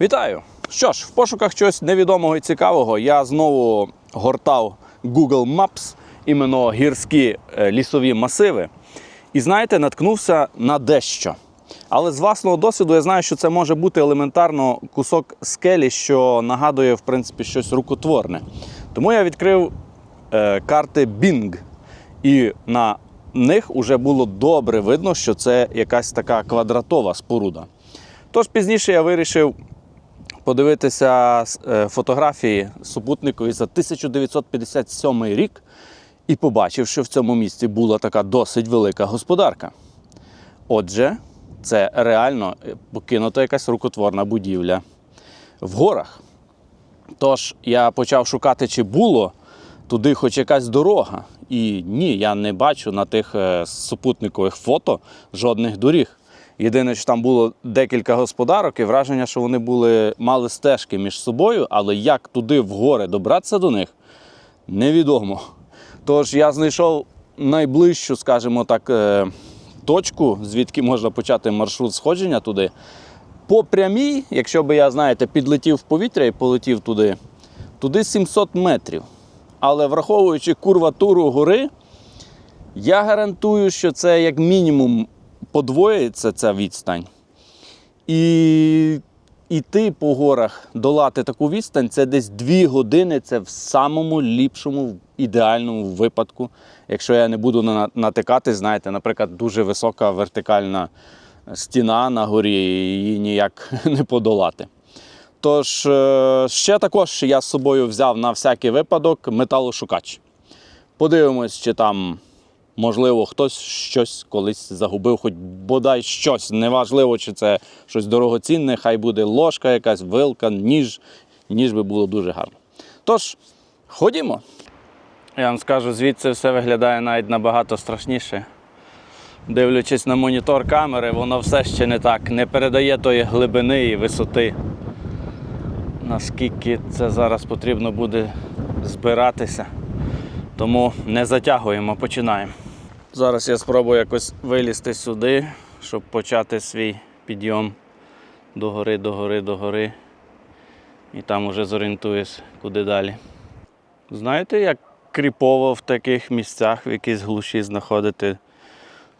Вітаю! Що ж, в пошуках чогось невідомого і цікавого я знову гортав Google Maps, іменно гірські е, лісові масиви. І знаєте, наткнувся на дещо. Але з власного досвіду я знаю, що це може бути елементарно кусок скелі, що нагадує, в принципі, щось рукотворне. Тому я відкрив е, карти Bing. І на них вже було добре видно, що це якась така квадратова споруда. Тож пізніше я вирішив подивитися е, фотографії супутникові за 1957 рік і побачив, що в цьому місці була така досить велика господарка. Отже, це реально е, покинута якась рукотворна будівля в горах. Тож я почав шукати, чи було туди хоч якась дорога. І ні, я не бачу на тих е, супутникових фото жодних доріг. Єдине, що там було декілька господарок, і враження, що вони були, мали стежки між собою, але як туди в гори добратися до них, невідомо. Тож я знайшов найближчу, скажімо так, е, точку, звідки можна почати маршрут сходження туди. По прямій, якщо би я, знаєте, підлетів в повітря і полетів туди, туди 700 метрів. Але враховуючи курватуру гори, я гарантую, що це як мінімум подвоїться ця відстань. І йти по горах, долати таку відстань, це десь 2 години, це в самому ліпшому, ідеальному випадку. Якщо я не буду натикати, знаєте, наприклад, дуже висока вертикальна стіна на горі, її ніяк не подолати. Тож, е, ще також я з собою взяв на всякий випадок металошукач. Подивимось, чи там, можливо, хтось щось колись загубив, хоч бодай щось. Неважливо, чи це щось дорогоцінне, хай буде ложка, якась вилка, ніж. Ніж би було дуже гарно. Тож, ходімо. Я вам скажу, звідси все виглядає навіть набагато страшніше. Дивлячись на монітор камери, воно все ще не так, не передає тої глибини і висоти наскільки це зараз потрібно буде збиратися. Тому не затягуємо, починаємо. Зараз я спробую якось вилізти сюди, щоб почати свій підйом до гори, до гори, до гори. І там уже зорієнтуюсь, куди далі. Знаєте, як кріпово в таких місцях, в якійсь глуші знаходити,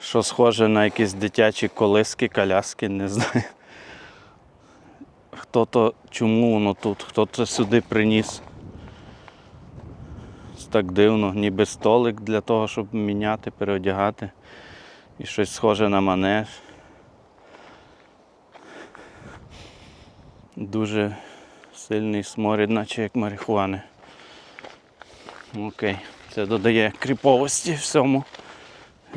що схоже на якісь дитячі колиски, коляски, не знаю хто-то чому воно тут, хто-то сюди приніс. Так дивно, ніби столик для того, щоб міняти, переодягати. І щось схоже на манеж. Дуже сильний сморід, наче як марихуани. Окей, це додає кріповості всьому.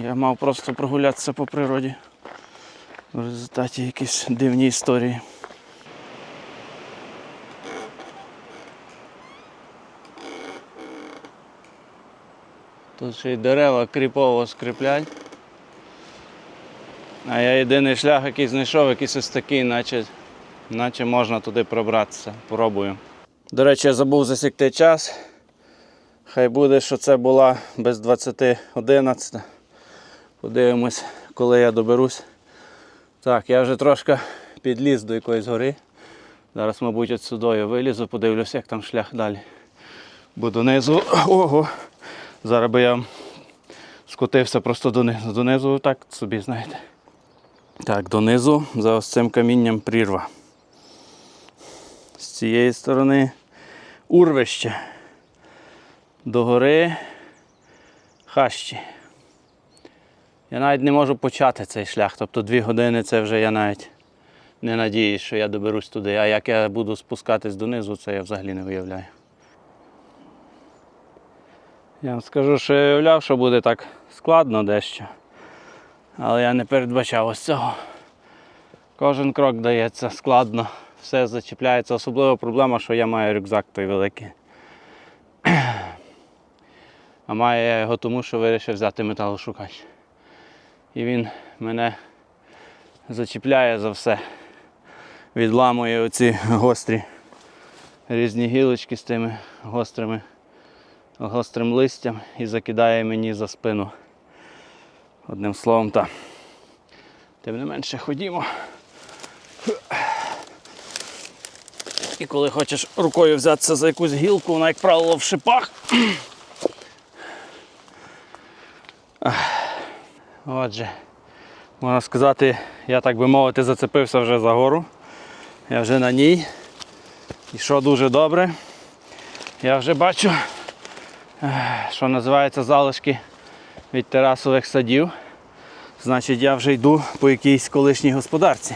Я мав просто прогулятися по природі. В результаті якісь дивні історії. Тут ще й дерева кріпово скріплять. А я єдиний шлях, який знайшов, якийсь ось такий, наче, наче можна туди пробратися. Пробую. До речі, я забув засікти час. Хай буде, що це була без 20.11. Подивимось, коли я доберусь. Так, я вже трошки підліз до якоїсь гори. Зараз, мабуть, от сюди я вилізу, подивлюся, як там шлях далі. Бо донизу. Ого! Зараз би я скотився просто донизу. Донизу так собі, знаєте. Так, донизу за ось цим камінням прірва. З цієї сторони урвище. Догори хащі. Я навіть не можу почати цей шлях. Тобто дві години це вже я навіть не надіюсь, що я доберусь туди. А як я буду спускатись донизу, це я взагалі не уявляю. Я вам скажу, що я уявляв, що буде так складно дещо. Але я не передбачав ось цього. Кожен крок дається складно, все зачіпляється. Особлива проблема, що я маю рюкзак той великий. А маю я його тому, що вирішив взяти металошукач. І він мене зачіпляє за все. Відламує оці гострі різні гілочки з тими гострими гострим листям і закидає мені за спину. Одним словом, та. Тим не менше ходімо. І коли хочеш рукою взятися за якусь гілку, вона, як правило, в шипах. Отже, можна сказати, я так би мовити, зацепився вже за гору. Я вже на ній. І що дуже добре. Я вже бачу, що називається залишки від терасових садів. Значить, я вже йду по якійсь колишній господарці,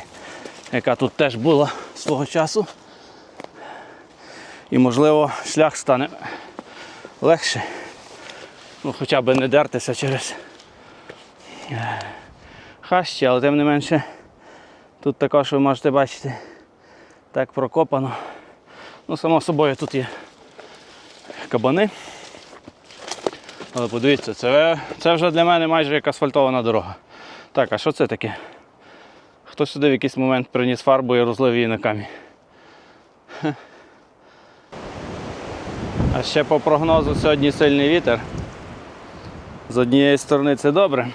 яка тут теж була свого часу. І можливо шлях стане легше. Ну, хоча б не дертися через хащі, але тим не менше тут також ви можете бачити так прокопано. Ну, само собою тут є кабани. Але подивіться, це, це вже для мене майже як асфальтована дорога. Так, а що це таке? Хто сюди в якийсь момент приніс фарбу і розлив її на камінь? А ще по прогнозу сьогодні сильний вітер. З однієї сторони це добре,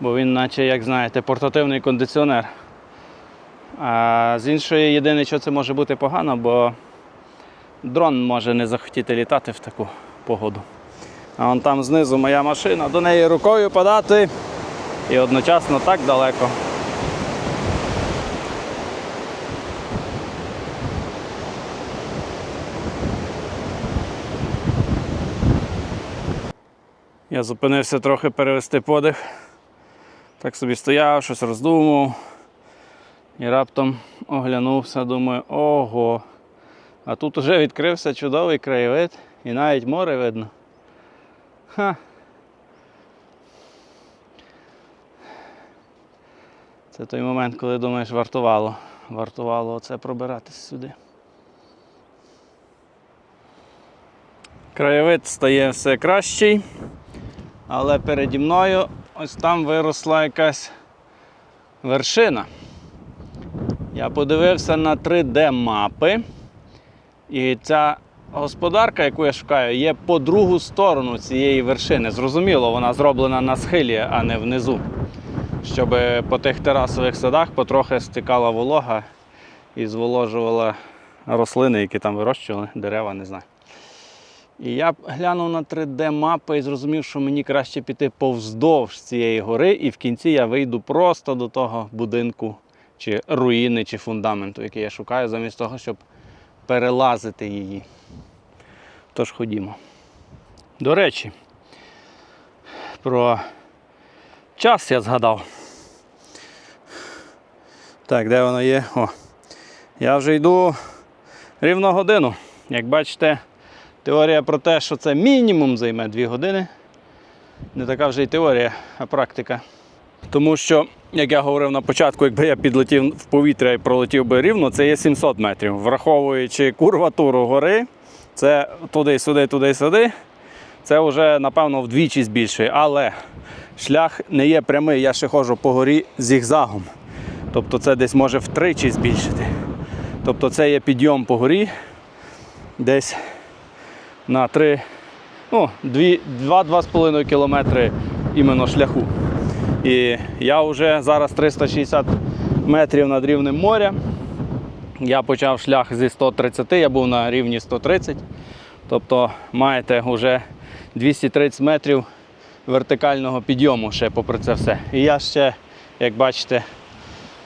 бо він, наче, як знаєте, портативний кондиціонер. А з іншої єдине, що це може бути погано, бо дрон може не захотіти літати в таку погоду. А вон там знизу моя машина, до неї рукою подати і одночасно так далеко. Я зупинився трохи перевести подих. Так собі стояв, щось роздумував. І раптом оглянувся, думаю, ого. А тут уже відкрився чудовий краєвид і навіть море видно. Ха. Це той момент, коли думаєш, вартувало. Вартувало оце пробиратись сюди. Краєвид стає все кращий, але переді мною ось там виросла якась вершина. Я подивився на 3D-мапи, і ця господарка, яку я шукаю, є по другу сторону цієї вершини. Зрозуміло, вона зроблена на схилі, а не внизу. Щоб по тих терасових садах потрохи стікала волога і зволожувала рослини, які там вирощували, дерева, не знаю. І я глянув на 3D-мапи і зрозумів, що мені краще піти повздовж цієї гори, і в кінці я вийду просто до того будинку, чи руїни, чи фундаменту, який я шукаю, замість того, щоб перелазити її. Тож ходімо. До речі, про час я згадав. Так, де воно є? О. Я вже йду рівно годину. Як бачите, теорія про те, що це мінімум займе 2 години. Не така вже й теорія, а практика. Тому що, як я говорив на початку, якби я підлетів в повітря і пролетів би рівно, це є 700 метрів. Враховуючи курватуру гори, це туди-сюди, туди-сюди. Це вже, напевно, вдвічі збільшує. Але шлях не є прямий, я ще ходжу по горі зігзагом. Тобто це десь може втричі збільшити. Тобто це є підйом по горі десь на 3, ну, 2-2,5 кілометри іменно шляху. І я вже зараз 360 метрів над рівнем моря. Я почав шлях зі 130, я був на рівні 130. Тобто маєте вже 230 метрів вертикального підйому ще попри це все. І я ще, як бачите,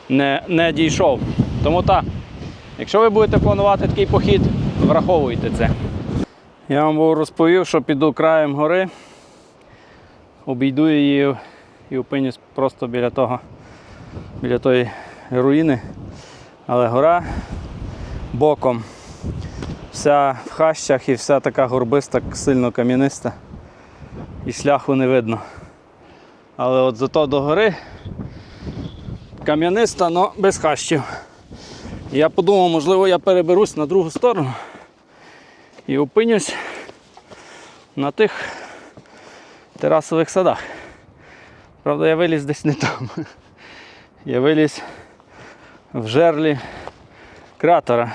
не, не дійшов. Тому так, якщо ви будете планувати такий похід, враховуйте це. Я вам розповів, що піду краєм гори, обійду її і опинюсь просто біля того, біля тої руїни. Але гора боком. Вся в хащах і вся така горбиста, сильно кам'яниста. І шляху не видно. Але от зато до гори кам'яниста, але без хащів. Я подумав, можливо, я переберусь на другу сторону і опинюсь на тих терасових садах. Правда, я виліз десь не там. Я виліз в жерлі кратера.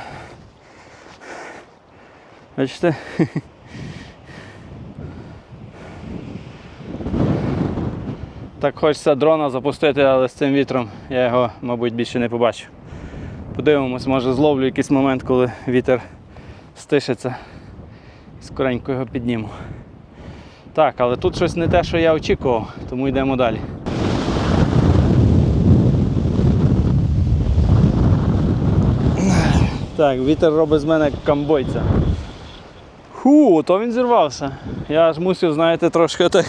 Бачите? Так хочеться дрона запустити, але з цим вітром я його, мабуть, більше не побачу. Подивимось, може зловлю якийсь момент, коли вітер стишиться. Скоренько його підніму. Так, але тут щось не те, що я очікував, тому йдемо далі. Так, вітер робить з мене камбойця. Ху, то він зірвався. Я ж мусив, знаєте, трошки так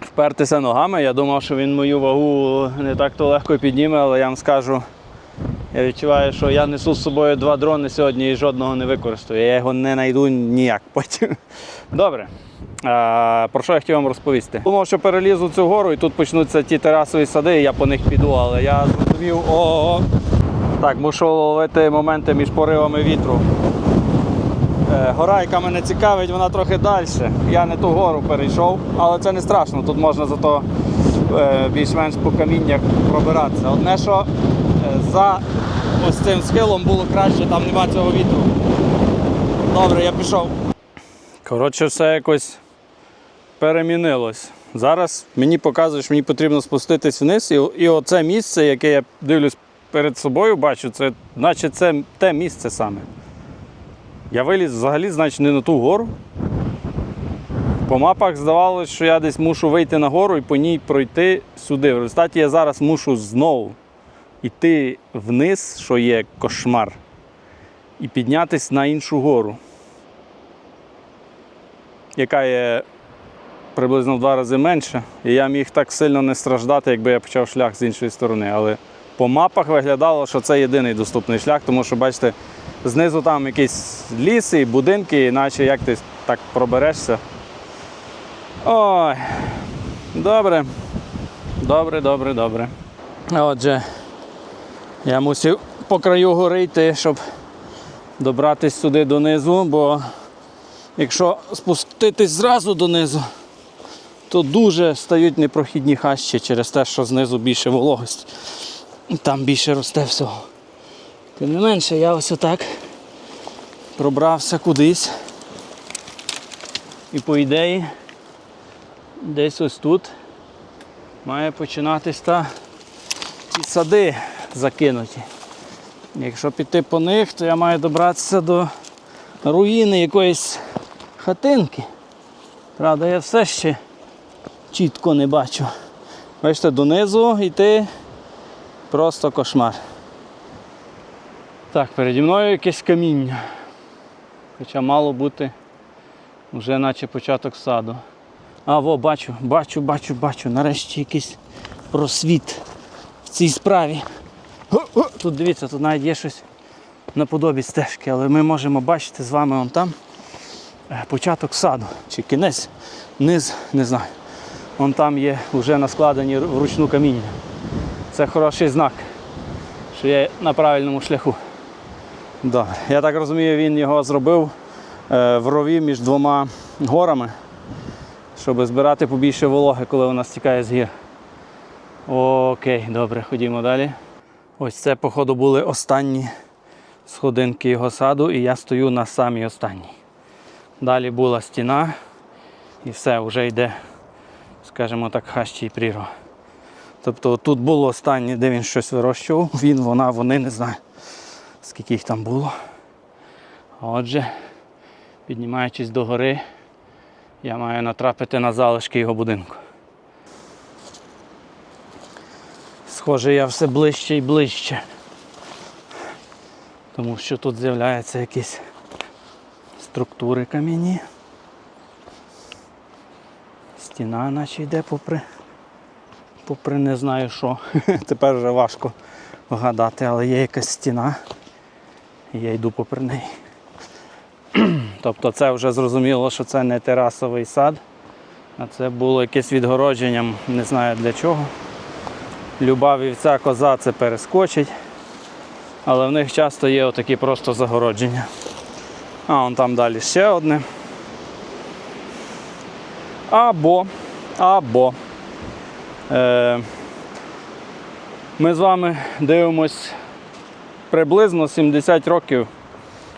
впертися ногами. Я думав, що він мою вагу не так то легко підніме, але я вам скажу, я відчуваю, що я несу з собою два дрони сьогодні і жодного не використаю. Я його не знайду ніяк потім. Добре. А, про що я хотів вам розповісти? Думав, що перелізу цю гору і тут почнуться ті терасові сади, і я по них піду, але я зрозумів, ого. Так, мушу ловити моменти між поривами вітру. Е, Гора, яка мене цікавить, вона трохи далі. Я не ту гору перейшов, але це не страшно. Тут можна зато е, більш-менш по каміннях пробиратися. Одне, що е, за ось цим схилом було краще, там нема цього вітру. Добре, я пішов. Коротше, все якось перемінилось. Зараз мені показує, що мені потрібно спуститись вниз, і, і оце місце, яке я дивлюсь перед собою, бачу, це наче це те місце саме. Я виліз взагалі, значить, не на ту гору. По мапах здавалося, що я десь мушу вийти на гору і по ній пройти сюди. В результаті я зараз мушу знову йти вниз, що є кошмар, і піднятися на іншу гору, яка є приблизно в два рази менша. І я міг так сильно не страждати, якби я почав шлях з іншої сторони. Але по мапах виглядало, що це єдиний доступний шлях, тому що, бачите, знизу там якісь ліси і будинки, іначе як ти так проберешся. Ой, добре. Добре, добре, добре. Отже, я мусив по краю гори йти, щоб добратися сюди донизу, бо якщо спуститись зразу донизу, то дуже стають непрохідні хащі через те, що знизу більше вологості. Там більше росте всього. Тим не менше, я ось отак пробрався кудись. І по ідеї, десь ось тут має починатись та ті сади закинуті. Якщо піти по них, то я маю добратися до руїни якоїсь хатинки. Правда, я все ще чітко не бачу. Бачите, донизу йти просто кошмар. Так, переді мною якесь каміння. Хоча мало бути вже наче початок саду. А, во, бачу, бачу, бачу, бачу. Нарешті якийсь просвіт в цій справі. Тут дивіться, тут навіть є щось наподобі стежки, але ми можемо бачити з вами вон там е, початок саду. Чи кінець, низ, не знаю. Вон там є вже наскладені вручну каміння. Це хороший знак, що я на правильному шляху. Добре. Я так розумію, він його зробив е, в рові між двома горами, щоб збирати побільше вологи, коли вона стікає з гір. Окей, добре, ходімо далі. Ось це, походу, були останні сходинки його саду, і я стою на самій останній. Далі була стіна, і все, вже йде, скажімо так, хащі і прірва. Тобто тут було останнє, де він щось вирощував, він, вона, вони, не знаю, скільки їх там було. Отже, піднімаючись до гори, я маю натрапити на залишки його будинку. Схоже, я все ближче і ближче. Тому що тут з'являються якісь структури кам'яні. Стіна наче йде попри, попри не знаю що. Тепер вже важко вгадати, але є якась стіна. І я йду попри неї. Тобто це вже зрозуміло, що це не терасовий сад, а це було якесь відгородженням, не знаю для чого. Люба вівця коза це перескочить, але в них часто є отакі просто загородження. А вон там далі ще одне. Або, або ми з вами дивимось приблизно 70 років.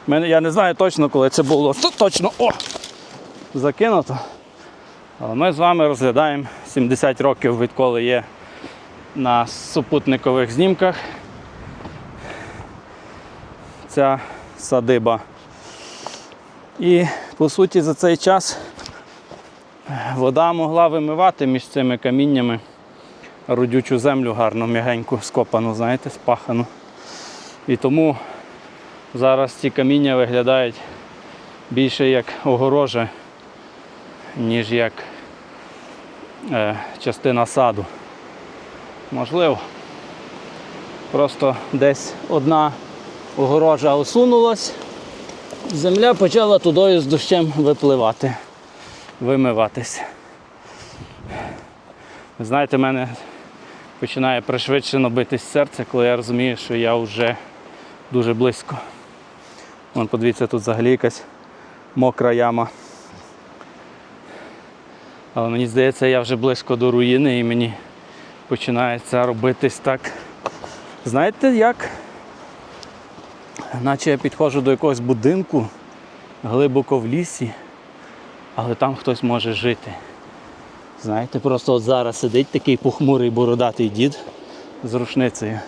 Я не знаю точно, коли це було Т- точно о, закинуто. Але ми з вами розглядаємо 70 років, відколи є на супутникових знімках ця садиба. І по суті за цей час вода могла вимивати між цими каміннями родючу землю гарну, м'ягеньку, скопану, знаєте, спахану. І тому зараз ці каміння виглядають більше як огорожа, ніж як е, частина саду. Можливо. Просто десь одна огорожа осунулась, земля почала тудою з дощем випливати, вимиватись. Ви знаєте, в мене починає пришвидшено битись серце, коли я розумію, що я вже дуже близько. Вон, подивіться, тут взагалі якась мокра яма. Але мені здається, я вже близько до руїни і мені починається робитись так. Знаєте як? Наче я підходжу до якогось будинку глибоко в лісі, але там хтось може жити. Знаєте, просто от зараз сидить такий похмурий бородатий дід з рушницею,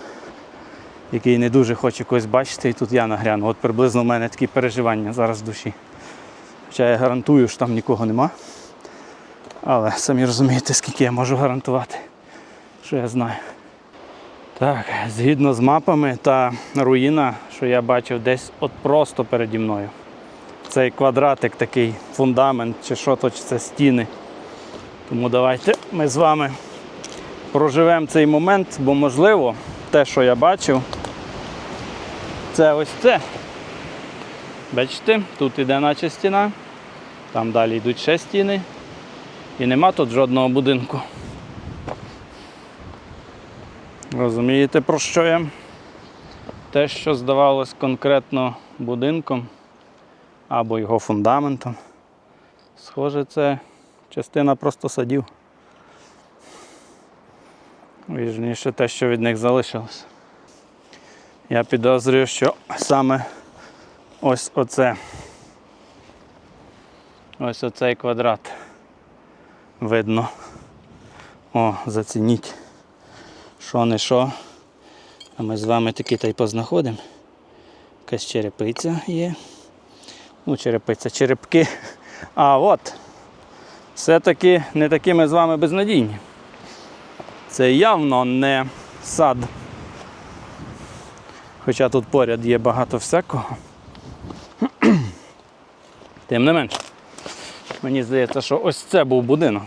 який не дуже хоче когось бачити, і тут я нагляну. От приблизно в мене такі переживання зараз в душі. Хоча я гарантую, що там нікого нема. Але самі розумієте, скільки я можу гарантувати, що я знаю. Так, згідно з мапами та руїна, що я бачив десь от просто переді мною. Цей квадратик такий, фундамент, чи що то, чи це стіни. Тому давайте ми з вами проживемо цей момент, бо можливо те, що я бачив, це ось це. Бачите, тут іде наче стіна, там далі йдуть ще стіни. І нема тут жодного будинку. Розумієте, про що я? Те, що здавалось конкретно будинком або його фундаментом. Схоже, це частина просто садів. Вірніше те, що від них залишилось. Я підозрюю, що саме ось оце. Ось оцей квадрат видно. О, зацініть. Що не що. А ми з вами таки та й познаходимо. Якась черепиця є. Ну, черепиця, черепки. А от. Все-таки не такі ми з вами безнадійні. Це явно не сад. Хоча тут поряд є багато всякого. Тим не менше. Мені здається, що ось це був будинок.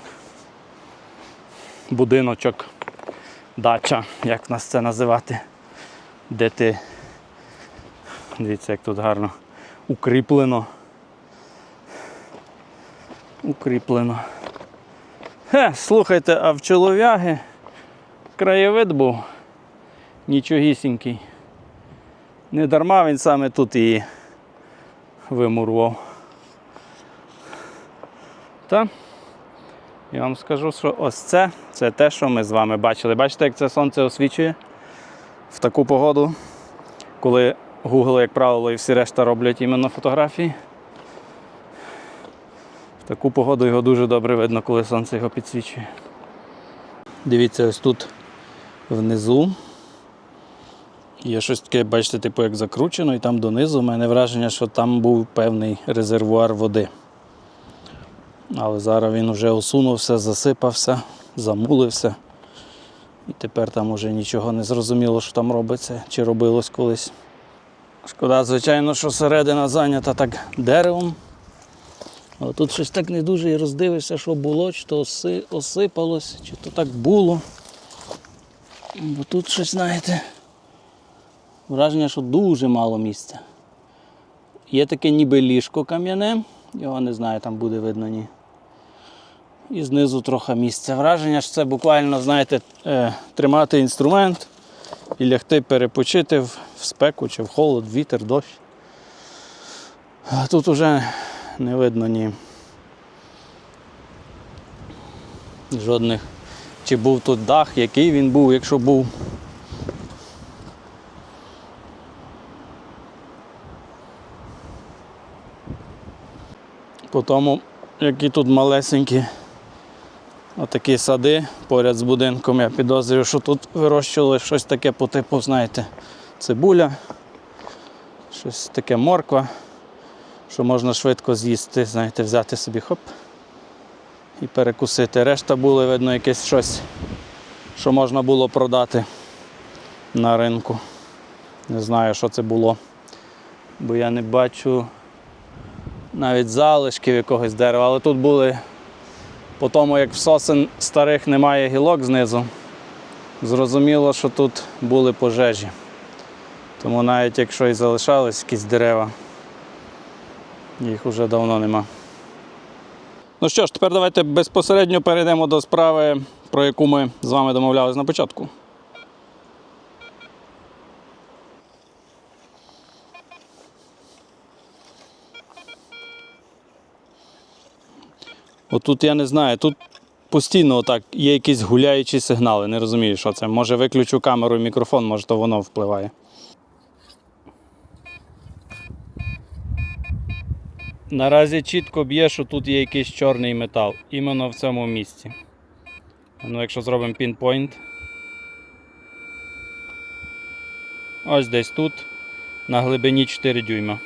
Будиночок, дача, як нас це називати, де ти. Дивіться, як тут гарно укріплено. Укріплено. Хе, слухайте, а в чолов'яги краєвид був нічогісінький. Не дарма він саме тут її вимурував. Та я вам скажу, що ось це це те, що ми з вами бачили. Бачите, як це сонце освічує в таку погоду, коли Google, як правило, і всі решта роблять іменно фотографії. Таку погоду його дуже добре видно, коли сонце його підсвічує. Дивіться, ось тут внизу. Є щось таке, бачите, типу як закручено, і там донизу у мене враження, що там був певний резервуар води. Але зараз він вже осунувся, засипався, замулився. І тепер там уже нічого не зрозуміло, що там робиться чи робилось колись. Шкода, звичайно, що середина зайнята так деревом. Тут щось так не дуже і роздивишся, що було, чи то оси, осипалось, чи то так було. Бо тут щось, знаєте, враження, що дуже мало місця. Є таке ніби ліжко кам'яне, його не знаю, там буде видно ні. І знизу трохи місця. Враження, що це буквально, знаєте, е, тримати інструмент і лягти перепочити в спеку чи в холод, вітер, дощ. А тут уже не видно ні жодних. Чи був тут дах, який він був, якщо був. По тому, які тут малесенькі отакі сади поряд з будинком, я підозрюю, що тут вирощували щось таке по типу, знаєте, цибуля, Щось таке морква, що можна швидко з'їсти, знаєте, взяти собі хоп і перекусити. Решта було, видно, якесь щось, що можна було продати на ринку. Не знаю, що це було. Бо я не бачу навіть залишків якогось дерева, але тут були по тому, як в сосен старих немає гілок знизу. Зрозуміло, що тут були пожежі. Тому навіть якщо і залишались якісь дерева, їх вже давно нема. Ну що ж, тепер давайте безпосередньо перейдемо до справи, про яку ми з вами домовлялись на початку. Отут я не знаю, тут постійно отак є якісь гуляючі сигнали, не розумію, що це. Може виключу камеру і мікрофон, може то воно впливає. Наразі чітко б'є, що тут є якийсь чорний метал, іменно в цьому місці. Ну, якщо зробимо пінпойнт. Ось десь тут, на глибині 4 дюйма.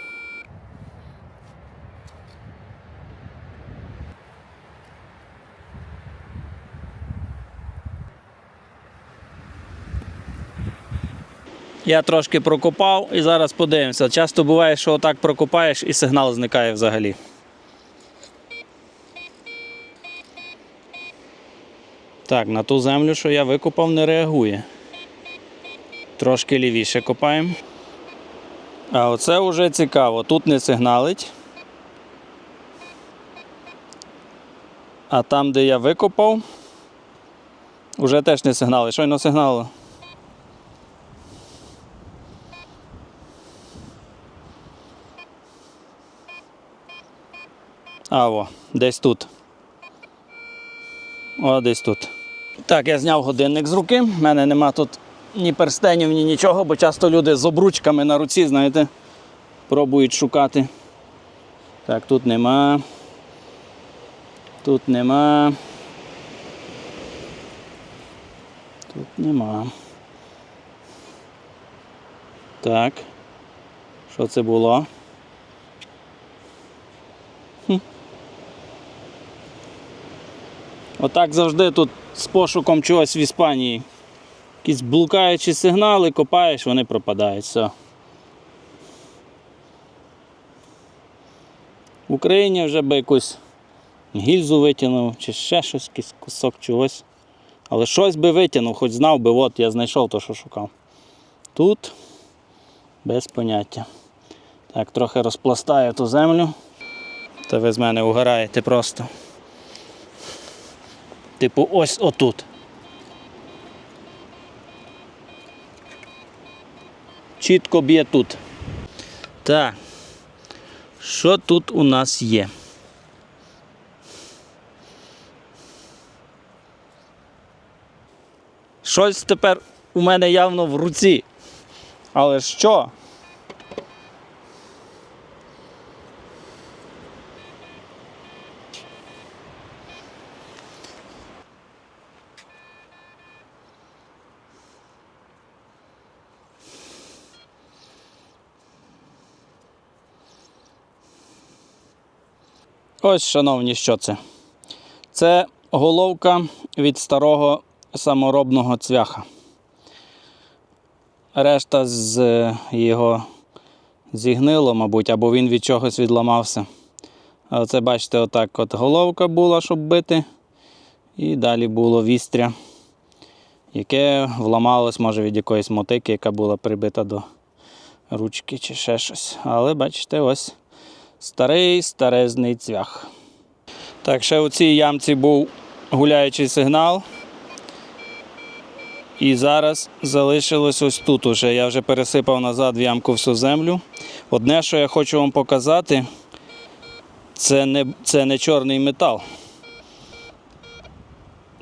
Я трошки прокопав і зараз подивимося. Часто буває, що отак прокопаєш і сигнал зникає взагалі. Так, на ту землю, що я викопав, не реагує. Трошки лівіше копаємо. А оце вже цікаво. Тут не сигналить. А там, де я викопав, вже теж не сигналить. Щойно сигналило. А, о, десь тут. О, десь тут. Так, я зняв годинник з руки. У мене нема тут ні перстенів, ні нічого, бо часто люди з обручками на руці, знаєте, пробують шукати. Так, тут нема. Тут нема. Тут нема. Так. Що це було? Отак завжди тут з пошуком чогось в Іспанії. Якісь блукаючі сигнали, копаєш, вони пропадають. Все. В Україні вже би якусь гільзу витягнув, чи ще щось, якийсь кусок чогось. Але щось би витягнув, хоч знав би, от я знайшов те, що шукав. Тут без поняття. Так, трохи розпластаю ту землю. Та ви з мене угораєте просто. Типу, ось отут. Чітко б'є тут. Так. Що тут у нас є? Щось тепер у мене явно в руці. Але що? Ось, шановні, що це? Це головка від старого саморобного цвяха. Решта з е, його зігнило, мабуть, або він від чогось відламався. А оце, бачите, отак от головка була, щоб бити. І далі було вістря, яке вламалось, може, від якоїсь мотики, яка була прибита до ручки чи ще щось. Але бачите, ось старий старезний цвях. Так, ще у цій ямці був гуляючий сигнал. І зараз залишилось ось тут уже. Я вже пересипав назад в ямку всю землю. Одне, що я хочу вам показати, це не, це не чорний метал.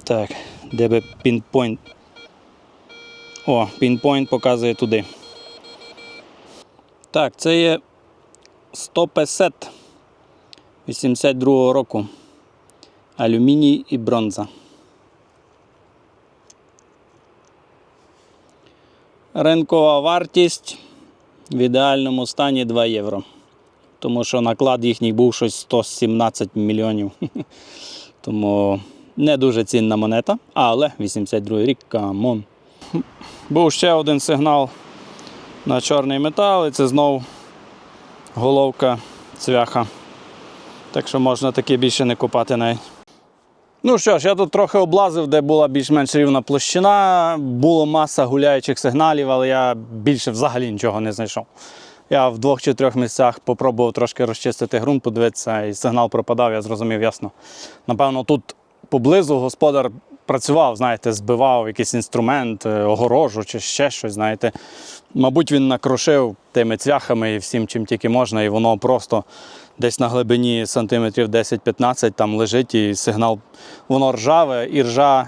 Так, де би пінпойнт. О, пінпойнт показує туди. Так, це є 100 песет 82 року. Алюміній і бронза. Ринкова вартість В ідеальному стані 2 євро. Тому що наклад їхній був щось 117 мільйонів. Тому не дуже цінна монета, але 82 рік, камон. Був ще один сигнал на чорний метал, і це знов головка цвяха. Так що можна таке більше не купати навіть. Ну що ж, я тут трохи облазив, де була більш-менш рівна площина. Було маса гуляючих сигналів, але я більше взагалі нічого не знайшов. Я в двох чи трьох місцях попробував трошки розчистити ґрунт, подивитися, і сигнал пропадав, я зрозумів ясно. Напевно, тут поблизу господар працював, знаєте, збивав якийсь інструмент, е, огорожу чи ще щось, знаєте. Мабуть, він накрушив тими цвяхами і всім, чим тільки можна, і воно просто десь на глибині сантиметрів 10-15 там лежить, і сигнал, воно ржаве, і ржа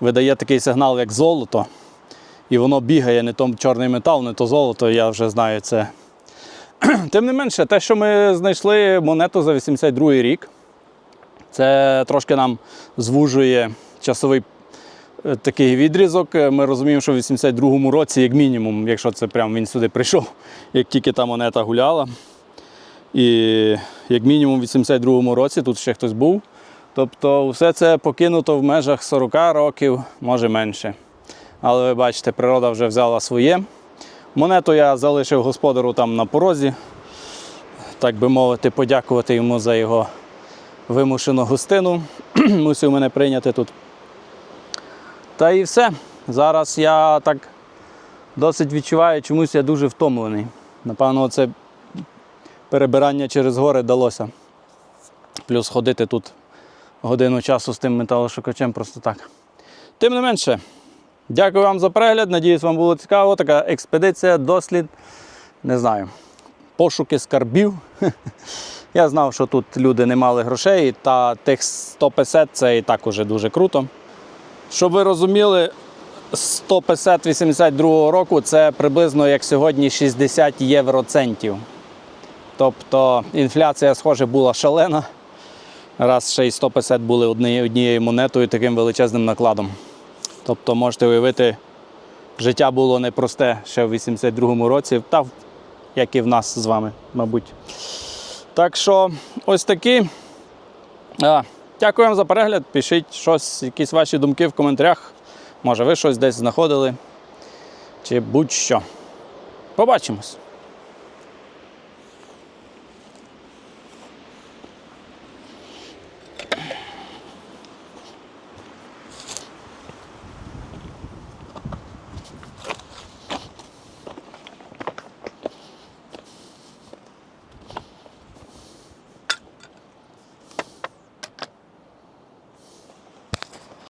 видає такий сигнал, як золото. І воно бігає, не то чорний метал, не то золото, я вже знаю це. Тим не менше, те, що ми знайшли монету за 82 рік, це трошки нам звужує часовий е, такий відрізок. Е, Ми розуміємо, що в 82-му році, як мінімум, якщо це прям він сюди прийшов, як тільки та монета гуляла. І як мінімум в 82-му році тут ще хтось був. Тобто все це покинуто в межах 40 років, може менше. Але ви бачите, природа вже взяла своє. Монету я залишив господару там на порозі, так би мовити, подякувати йому за його вимушену гостину. Мусив мене прийняти тут. Та і все. Зараз я так досить відчуваю, чомусь я дуже втомлений. Напевно, це перебирання через гори далося. Плюс ходити тут годину часу з тим металошукачем просто так. Тим не менше, дякую вам за перегляд. Надіюсь, вам було цікаво. Така експедиція, дослід, не знаю, пошуки скарбів. Я знав, що тут люди не мали грошей, та тих 100 песет це і так уже дуже круто. Щоб ви розуміли, 100 песет 82 року це приблизно як сьогодні 60 євроцентів. Тобто інфляція, схоже, була шалена. Раз ще й 100 песет були однією, однією монетою таким величезним накладом. Тобто можете уявити, життя було непросте ще в 82-му році, та як і в нас з вами, мабуть. Так що ось такі. А, дякую вам за перегляд. Пишіть щось, якісь ваші думки в коментарях. Може, ви щось десь знаходили. Чи будь-що. Побачимось!